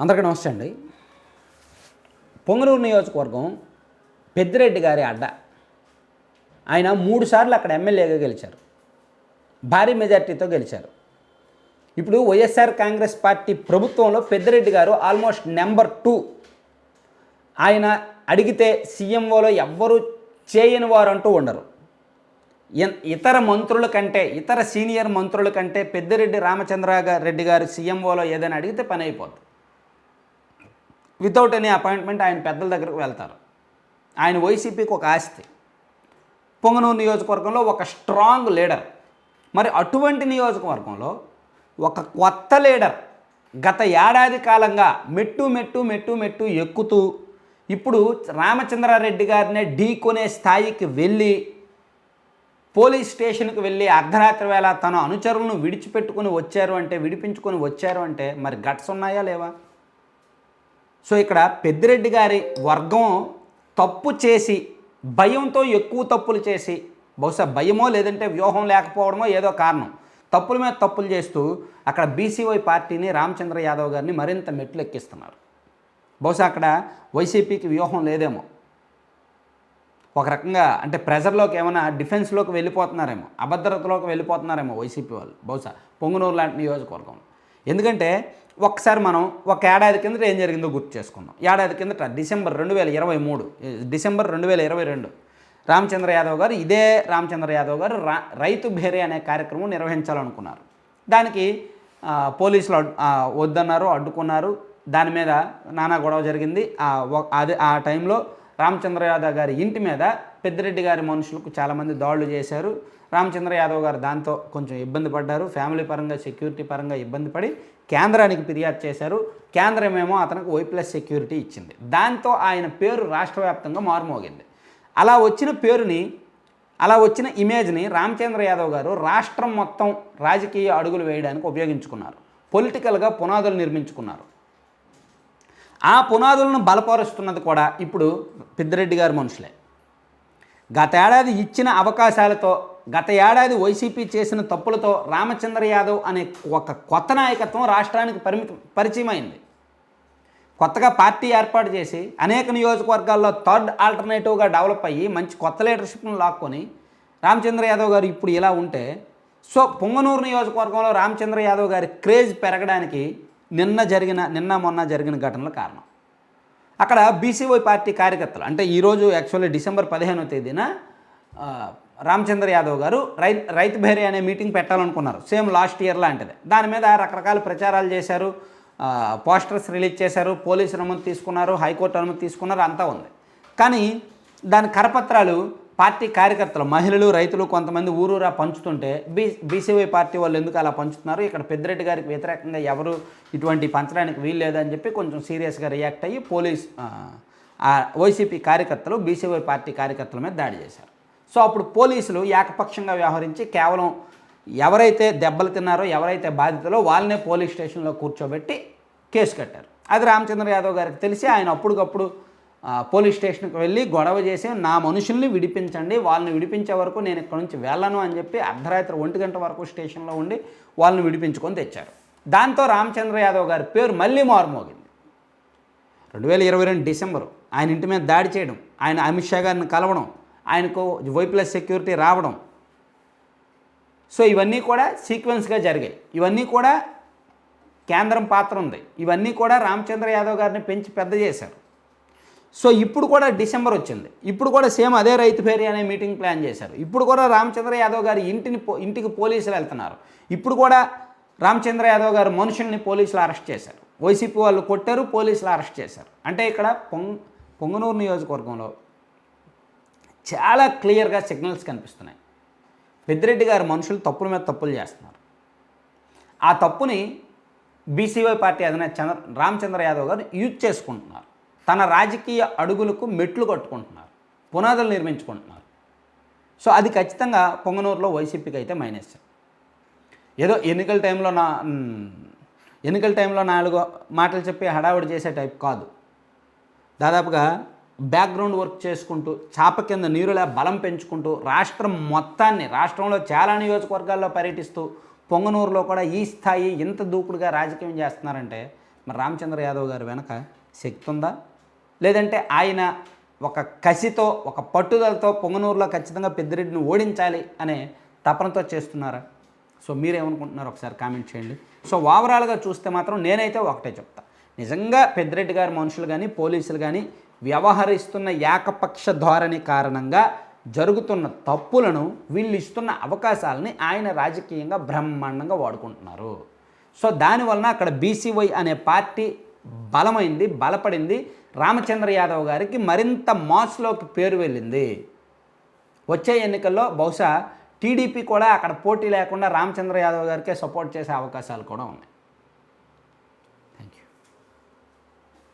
అందరికీ నమస్తే అండి. పొంగనూరు నియోజకవర్గం పెద్దిరెడ్డి గారి అడ్డ. ఆయన మూడు సార్లు అక్కడ ఎమ్మెల్యేగా గెలిచారు. భారీ మెజార్టీతో గెలిచారు. ఇప్పుడు వైఎస్ఆర్ కాంగ్రెస్ పార్టీ ప్రభుత్వంలో పెద్దిరెడ్డి గారు ఆల్మోస్ట్ నెంబర్ టూ. ఆయన అడిగితే సీఎంఓలో ఎవ్వరూ చేయని వారు అంటూ ఉండరు. ఇన్- ఇతర మంత్రుల కంటే ఇతర సీనియర్ మంత్రుల కంటే పెద్దిరెడ్డి రామచంద్ర రెడ్డి గారు సీఎంఓలో ఏదైనా అడిగితే పని అయిపోద్ది. వితౌట్ ఎనీ అపాయింట్మెంట్ ఆయన పెద్దల దగ్గరకు వెళ్తారు. ఆయన వైసీపీకి ఒక ఆస్తి. పొంగనూరు నియోజకవర్గంలో ఒక స్ట్రాంగ్ లీడర్ మరి అటువంటి నియోజకవర్గంలో ఒక కొత్త లీడర్ గత ఏడాది కాలంగా మెట్టు మెట్టు మెట్టు మెట్టు ఎక్కుతూ ఇప్పుడు రామచంద్రారెడ్డి గారినే ఢీకొనే స్థాయికి వెళ్ళి పోలీస్ స్టేషన్కి వెళ్ళి అర్ధరాత్రి వేళ తన అనుచరులను విడిచిపెట్టుకుని వచ్చారు అంటే విడిపించుకొని వచ్చారు అంటే మరి గట్స్ ఉన్నాయా లేవా? సో ఇక్కడ పెద్దిరెడ్డి గారి వర్గం తప్పు చేసి భయంతో ఎక్కువ తప్పులు చేసి బహుశా భయమో లేదంటే వ్యూహం లేకపోవడమో ఏదో కారణం. తప్పుల మీద తప్పులు చేస్తూ అక్కడ బీసీవై పార్టీని రామచంద్ర యాదవ్ గారిని మరింత మెట్లు ఎక్కిస్తున్నారు బహుశా అక్కడ వైసీపీకి వ్యూహం లేదేమో. ఒక రకంగా అంటే ప్రెజర్లోకి ఏమైనా డిఫెన్స్లోకి వెళ్ళిపోతున్నారేమో అభద్రతలోకి వెళ్ళిపోతున్నారేమో వైసీపీ వాళ్ళు బహుశా పొంగునూరు లాంటి నియోజకవర్గం ఎందుకంటే ఒకసారి మనం ఒక ఏడాది కిందట ఏం జరిగిందో గుర్తు చేసుకుందాం. ఏడాది కిందట డిసెంబర్ రెండు వేల ఇరవై మూడు డిసెంబర్ రెండు వేల ఇరవై రెండు రామచంద్ర యాదవ్ గారు ఇదే రామచంద్ర యాదవ్ గారు రా రైతు భేరే అనే కార్యక్రమం నిర్వహించాలనుకున్నారు. దానికి పోలీసులు వద్దన్నారు అడ్డుకున్నారు. దాని మీద నానా గొడవ జరిగింది. అదే ఆ టైంలో రామచంద్ర యాదవ్ గారి ఇంటి మీద పెద్దిరెడ్డి గారి మనుషులకు చాలామంది దాడులు చేశారు. రామచంద్ర యాదవ్ గారు దాంతో కొంచెం ఇబ్బంది పడ్డారు. ఫ్యామిలీ పరంగా సెక్యూరిటీ పరంగా ఇబ్బంది పడి కేంద్రానికి ఫిర్యాదు చేశారు. కేంద్రమేమో అతనికి వై ప్లస్ సెక్యూరిటీ ఇచ్చింది. దాంతో ఆయన పేరు రాష్ట్ర వ్యాప్తంగా మారుమోగింది. అలా వచ్చిన పేరుని అలా వచ్చిన ఇమేజ్ని రామచంద్ర యాదవ్ గారు రాష్ట్రం మొత్తం రాజకీయ అడుగులు వేయడానికి ఉపయోగించుకున్నారు. పొలిటికల్గా పునాదులు నిర్మించుకున్నారు. ఆ పునాదులను బలపరుస్తున్నది కూడా ఇప్పుడు పెద్దిరెడ్డి గారి మనుషులే. గత ఏడాది ఇచ్చిన అవకాశాలతో గత ఏడాది వైసీపీ చేసిన తప్పులతో రామచంద్ర యాదవ్ అనే ఒక కొత్త నాయకత్వం రాష్ట్రానికి పరిమితం పరిచయమైంది. కొత్తగా పార్టీ ఏర్పాటు చేసి అనేక నియోజకవర్గాల్లో థర్డ్ ఆల్టర్నేటివ్గా డెవలప్ అయ్యి మంచి కొత్త లీడర్షిప్ను లాక్కొని రామచంద్ర యాదవ్ గారు ఇప్పుడు ఇలా ఉంటే సో పొంగనూరు నియోజకవర్గంలో రామచంద్ర యాదవ్ గారి క్రేజ్ పెరగడానికి నిన్న జరిగిన నిన్న మొన్న జరిగిన ఘటనలు కారణం. అక్కడ బీసీవై పార్టీ కార్యకర్తలు అంటే ఈరోజు యాక్చువల్లీ డిసెంబర్ పదిహేనవ తేదీన రామచంద్ర యాదవ్ గారు రై రైతు భేరీ అనే మీటింగ్ పెట్టాలనుకున్నారు. సేమ్ లాస్ట్ ఇయర్ లాంటిది. దాని మీద రకరకాల ప్రచారాలు చేశారు పోస్టర్స్ రిలీజ్ చేశారు పోలీసు అనుమతి తీసుకున్నారు హైకోర్టు అనుమతి తీసుకున్నారు అంతా ఉంది. కానీ దాని కరపత్రాలు పార్టీ కార్యకర్తలు మహిళలు రైతులు కొంతమంది ఊరూరా పంచుతుంటే బీ బీసీవై పార్టీ వాళ్ళు ఎందుకు అలా పంచుతున్నారు? ఇక్కడ పెద్దిరెడ్డి గారికి వ్యతిరేకంగా ఎవరు ఇటువంటి పంచడానికి వీలు లేదని చెప్పి కొంచెం సీరియస్గా రియాక్ట్ అయ్యి పోలీస్ వైసీపీ కార్యకర్తలు బీసీవై పార్టీ కార్యకర్తల మీద దాడి చేశారు. సో అప్పుడు పోలీసులు ఏకపక్షంగా వ్యవహరించి కేవలం ఎవరైతే దెబ్బలు తిన్నారో ఎవరైతే బాధితులో వాళ్ళనే పోలీస్ స్టేషన్లో కూర్చోబెట్టి కేసు కట్టారు. అది రామచంద్ర యాదవ్ గారికి తెలిసి ఆయన అప్పటికప్పుడు పోలీస్ స్టేషన్కి వెళ్ళి గొడవ చేసి నా మనుషుల్ని విడిపించండి వాళ్ళని విడిపించే వరకు నేను ఇక్కడ నుంచి వెళ్ళను అని చెప్పి అర్ధరాత్రి ఒంటి గంట వరకు స్టేషన్లో ఉండి వాళ్ళని విడిపించుకొని తెచ్చారు. దాంతో రామచంద్ర యాదవ్ గారి పేరు మళ్ళీ మారుమోగింది. రెండు వేల ఇరవై రెండు డిసెంబరు ఆయన ఇంటి మీద దాడి చేయడం ఆయన అమిత్ షా గారిని కలవడం ఆయనకు వై ప్లస్ సెక్యూరిటీ రావడం. సో ఇవన్నీ కూడా సీక్వెన్స్గా జరిగాయి. ఇవన్నీ కూడా కేంద్రం పాత్ర ఉంది. ఇవన్నీ కూడా రామచంద్ర యాదవ్ గారిని పెంచి పెద్ద చేశారు. సో ఇప్పుడు కూడా డిసెంబర్ వచ్చింది. ఇప్పుడు కూడా సేమ్ అదే రైతు ఫేరీ అనే మీటింగ్ ప్లాన్ చేశారు. ఇప్పుడు కూడా రామచంద్ర యాదవ్ గారి ఇంటిని పో- ఇంటికి పోలీసులు వెళ్తున్నారు. ఇప్పుడు కూడా రామచంద్ర యాదవ్ గారు మనుషుల్ని పోలీసులు అరెస్ట్ చేశారు. వైసీపీ వాళ్ళు కొట్టారు పోలీసులు అరెస్ట్ చేశారు. అంటే ఇక్కడ పొంగ్ పొంగనూరు నియోజకవర్గంలో చాలా క్లియర్గా సిగ్నల్స్ కనిపిస్తున్నాయి. పెద్దిరెడ్డి గారు మనుషులు తప్పుల మీద తప్పులు చేస్తున్నారు. ఆ తప్పుని బీసీవై పార్టీ అధినేత చంద్ర రామచంద్ర యాదవ్ గారు యూజ్ చేసుకుంటున్నారు. తన రాజకీయ అడుగులకు మెట్లు కట్టుకుంటున్నారు పునాదులు నిర్మించుకుంటున్నారు. సో అది ఖచ్చితంగా పొంగనూరులో వైసీపీకి అయితే మైనస్ ఏదో ఎన్నికల టైంలో నా ఎన్నికల టైంలో నాలుగు మాటలు చెప్పి హడావుడి చేసే టైప్ కాదు. దాదాపుగా బ్యాక్గ్రౌండ్ వర్క్ చేసుకుంటూ చాప కింద నీరులా బలం పెంచుకుంటూ రాష్ట్రం మొత్తాన్ని రాష్ట్రంలో చాలా నియోజకవర్గాల్లో పర్యటిస్తూ పొంగనూరులో కూడా ఈ స్థాయి ఇంత దూకుడుగా రాజకీయం చేస్తున్నారంటే మరి రామచంద్ర యాదవ్ గారు వెనక శక్తి ఉందా? లేదంటే ఆయన ఒక కసితో ఒక పట్టుదలతో పొంగనూరులో ఖచ్చితంగా పెద్దిరెడ్డిని ఓడించాలి అనే తపనతో చేస్తున్నారా. సో మీరేమనుకుంటున్నారు ఒకసారి కామెంట్ చేయండి. సో ఓవరాల్గా చూస్తే మాత్రం నేనైతే ఒకటే చెప్తా. నిజంగా పెద్దిరెడ్డి గారి మనుషులు కానీ పోలీసులు కానీ వ్యవహరిస్తున్న ఏకపక్ష ధోరణి కారణంగా జరుగుతున్న తప్పులను వీళ్ళు ఇస్తున్న అవకాశాలని ఆయన రాజకీయంగా బ్రహ్మాండంగా వాడుకుంటున్నారు. సో దానివలన అక్కడ బీసీవై అనే పార్టీ బలమైంది బలపడింది. రామచంద్ర యాదవ్ గారికి మరింత మాస్లోకి పేరు వెళ్ళింది. వచ్చే ఎన్నికల్లో బహుశా టీడీపీ కూడా అక్కడ పోటీ లేకుండా రామచంద్ర యాదవ్ గారికే సపోర్ట్ చేసే అవకాశాలు కూడా ఉన్నాయి.